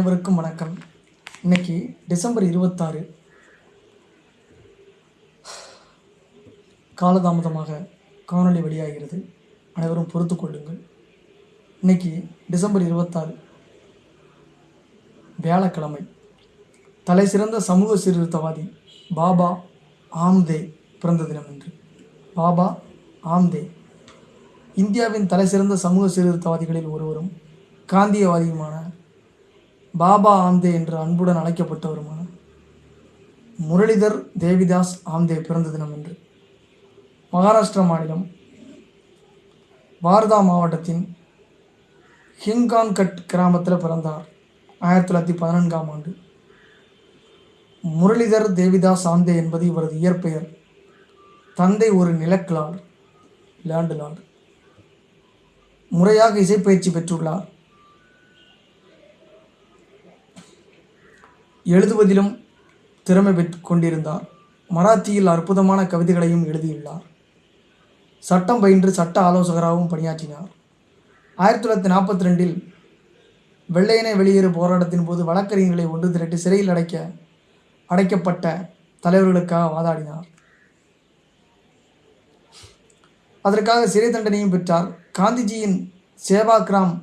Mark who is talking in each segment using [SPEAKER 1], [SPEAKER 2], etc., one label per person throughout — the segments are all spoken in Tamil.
[SPEAKER 1] அனைவருக்கும் வணக்கம். இன்னைக்கு டிசம்பர் இருபத்தாறு. காலதாமதமாக காணொளி வெளியாகிறது. அனைவரும் பொறுத்து கொள்ளுங்கள். இன்னைக்கு டிசம்பர் இருபத்தாறு. வியாழக்கிழமை. தலை சிறந்த சமூக சீர்திருத்தவாதி பாபா ஆம்தே பிறந்த தினம் என்று பாபா ஆம்தே. இந்தியாவின் தலை சிறந்த சமூக சீர்திருத்தவாதிகளில் ஒருவரும் காந்தியவாதியுமான பாபா ஆம்தே என்று அன்புடன் அழைக்கப்பட்டவருமான முரளிதர் தேவிதாஸ் ஆம்தே பிறந்த தினம் என்று மகாராஷ்டிரா மாநிலம் வார்தா மாவட்டத்தின் ஹிங்கான்கட் கிராமத்தில் பிறந்தார். ஆயிரத்தி தொள்ளாயிரத்தி பதினான்காம் ஆண்டு. முரளிதர் தேவிதாஸ் ஆந்தே என்பது இவரது இயற்பெயர். தந்தை ஒரு நிலக்கிழார் லேண்டு லார்டு முறையாக இசைப்பயிற்சி பெற்றுள்ளார். எழுதுவதிலும் திறமை பெற்று கொண்டிருந்தார். மராத்தியில் அற்புதமான கவிதைகளையும் எழுதியுள்ளார். சட்டம் பயின்று சட்ட ஆலோசகராகவும் பணியாற்றினார். ஆயிரத்தி தொள்ளாயிரத்தி நாற்பத்தி ரெண்டில் வெள்ளையனை வெளியேறு போராட்டத்தின் போது வழக்கறிஞர்களை ஒன்று திரட்டி சிறையில் அடைக்க அடைக்கப்பட்ட தலைவர்களுக்காக வாதாடினார். அதற்காக சிறை தண்டனையும் பெற்றார். காந்திஜியின் சேவாகிராம்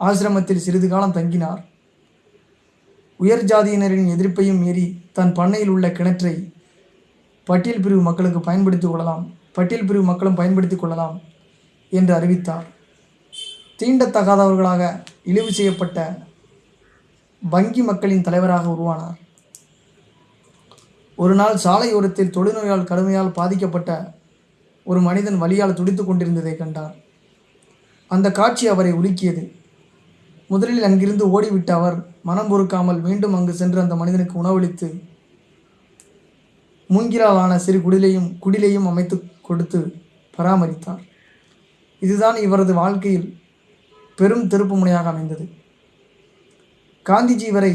[SPEAKER 1] ஆசிரமத்தில் சிறிது காலம் தங்கினார். உயர் ஜாதியினரின் எதிர்ப்பையும் மீறி தன் பண்ணையில் உள்ள கிணற்றை பட்டியல் பிரிவு மக்களுக்கு பயன்படுத்திக் கொள்ளலாம் பட்டியல் பிரிவு மக்களும் பயன்படுத்திக் கொள்ளலாம் என்று அறிவித்தார். தீண்டத்தகாதவர்களாக இழிவு செய்யப்பட்ட வங்கி மக்களின் தலைவராக உருவானார். ஒரு நாள் சாலையோரத்தில் தொழுநோயால் கடுமையால் பாதிக்கப்பட்ட ஒரு மனிதன் வலியால் துடித்து கொண்டிருந்ததை கண்டார். அந்த காட்சி அவரை உலுக்கியது. முதலில் அங்கிருந்து ஓடிவிட்ட அவர் மனம் பொறுக்காமல் மீண்டும் அங்கு சென்று அந்த மனிதனுக்கு உணவளித்து மூங்கிலால் சிறு குடிலையும் குடிலையும் அமைத்து கொடுத்து பராமரித்தார். இதுதான் இவரது வாழ்க்கையில் பெரும் திருப்பு முனையாக அமைந்தது. காந்திஜி வரை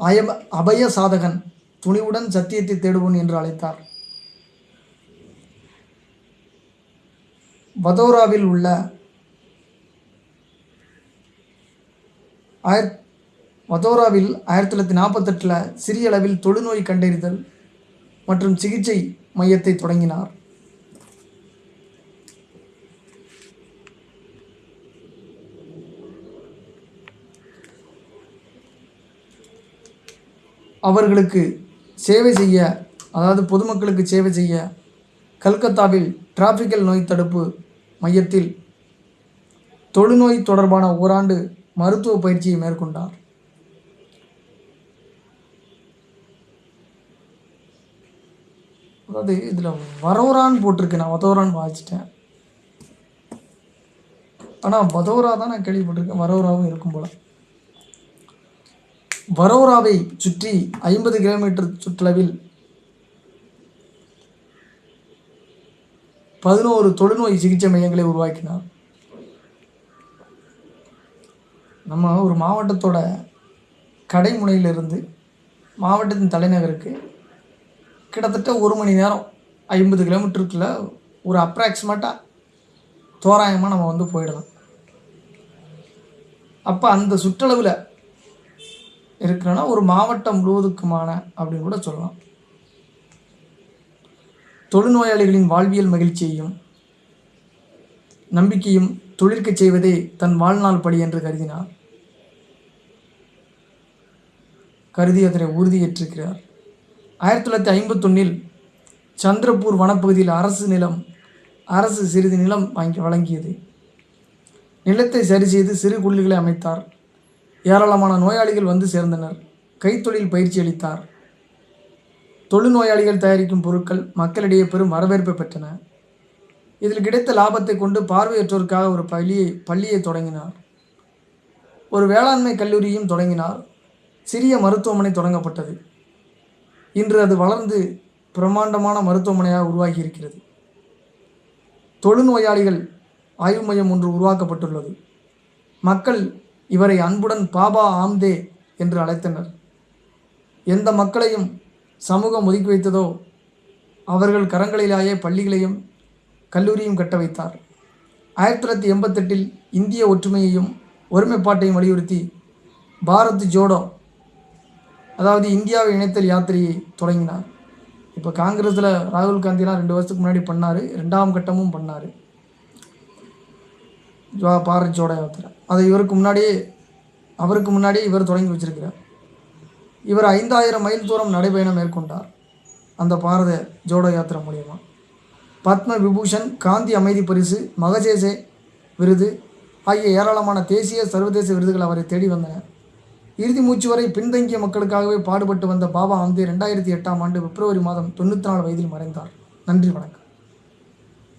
[SPEAKER 1] அயப அபய சாதகன் துணிவுடன் சத்தியத்தை தேடுவோன் என்று அழைத்தார். வதோராவில் உள்ள ஆயிர வதோராவில் ஆயிரத்தி தொள்ளாயிரத்தி நாற்பத்தெட்டில் சிறிய அளவில் தொழுநோய் கண்டறிதல் மற்றும் சிகிச்சை மையத்தை தொடங்கினார். அவர்களுக்கு சேவை செய்ய அதாவது பொதுமக்களுக்கு சேவை செய்ய கல்கத்தாவில் டிராபிக்கல் நோய் தடுப்பு மையத்தில் தொழுநோய் தொடர்பான ஓராண்டு மருத்துவ பயிற்சியை மேற்கொண்டார். அதாவது இதில் வரோரான்னு போட்டிருக்கு. நான் வதோரான்னு வாசிச்சிட்டேன். ஆனால் வதோரா தான் நான் கேள்விப்பட்டிருக்கேன். வரோராவும் இருக்கும் போல. வரோராவை சுற்றி ஐம்பது கிலோமீட்டர் சுற்றளவில் பதினோரு தொழுநோய் சிகிச்சை மையங்களை உருவாக்கினார். நம்ம ஒரு மாவட்டத்தோட கடைமுனையிலிருந்து மாவட்டத்தின் தலைநகருக்கு கிட்டத்தட்ட ஒரு மணி நேரம் ஐம்பது கிலோமீட்டருக்குள்ள ஒரு அப்ராக்சிமேட்டாக தோராயமாக நம்ம வந்து போயிடலாம். அப்போ அந்த சுற்றளவில் இருக்கிறோன்னா ஒரு மாவட்டம் முழுவதுக்குமான அப்படின்னு கூட சொல்லலாம். தொழுநோயாளிகளின் வாழ்வியல் மகிழ்ச்சியையும் நம்பிக்கையும் தொழிற்கச் செய்வதே தன் வாழ்நாள் படி என்று கருதினார் கருதி அதனை உறுதியேற்றிருக்கிறார். ஆயிரத்தி தொள்ளாயிரத்தி ஐம்பத்தொன்னில் சந்திரப்பூர் வனப்பகுதியில் அரசு நிலம் அரசு சிறிது நிலம் வாங்கி வழங்கியது. நிலத்தை சரி செய்து சிறு குள்ளிகளை அமைத்தார். ஏராளமான நோயாளிகள் வந்து சேர்ந்தனர். கைத்தொழில் பயிற்சி அளித்தார். தொழுநோயாளிகள் தயாரிக்கும் பொருட்கள் மக்களிடையே பெரும் வரவேற்பை பெற்றன. இதில் கிடைத்த லாபத்தை கொண்டு பார்வையற்றோருக்காக ஒரு பள்ளியை பள்ளியை தொடங்கினார். ஒரு வேளாண்மை கல்லூரியும் தொடங்கினார். சிறிய மருத்துவமனை தொடங்கப்பட்டது. இன்று அது வளர்ந்து பிரம்மாண்டமான மருத்துவமனையாக உருவாகி இருக்கிறது தொழுநோயாளிகள் ஆய்வு மையம் ஒன்று உருவாக்கப்பட்டுள்ளது. மக்கள் இவரை அன்புடன் பாபா ஆம்தே என்று அழைத்தனர். எந்த மக்களையும் சமூகம் ஒதுக்கி வைத்ததோ அவர்கள் கரங்களிலேயே பள்ளிகளையும் கல்லூரியும் கட்ட வைத்தார். ஆயிரத்தி தொள்ளாயிரத்தி எண்பத்தெட்டில் இந்திய ஒற்றுமையையும் ஒருமைப்பாட்டையும் வலியுறுத்தி பாரத் ஜோடோ அதாவது இந்தியாவை இணைத்தல் யாத்திரையை தொடங்கினார். இப்போ காங்கிரஸில் ராகுல் காந்திலாம் ரெண்டு வருஷத்துக்கு முன்னாடி பண்ணார் ரெண்டாம் கட்டமும் பண்ணார். ஜோ பாரத் ஜோட யாத்திரை. அதை இவருக்கு முன்னாடியே அவருக்கு முன்னாடியே இவர் தொடங்கி வச்சிருக்கிறார். இவர் ஐந்தாயிரம் மைல் தூரம் நடைபயணம் மேற்கொண்டார் அந்த பாரத ஜோடோ யாத்திரை மூலியமாக பத்ம விபூஷன் காந்தி அமைதி பரிசு மகஜேசே விருது ஆகிய ஏராளமான தேசிய சர்வதேச விருதுகள் அவரை தேடி வந்தன. இறுதி மூச்சு வரை பின்தங்கிய மக்களுக்காகவே பாடுபட்டு வந்த பாபா ஆம்தே ரெண்டாயிரத்தி எட்டாம் ஆண்டு பிப்ரவரி மாதம் தொண்ணூற்றி நாலு வயதில் மறைந்தார். நன்றி வணக்கம்.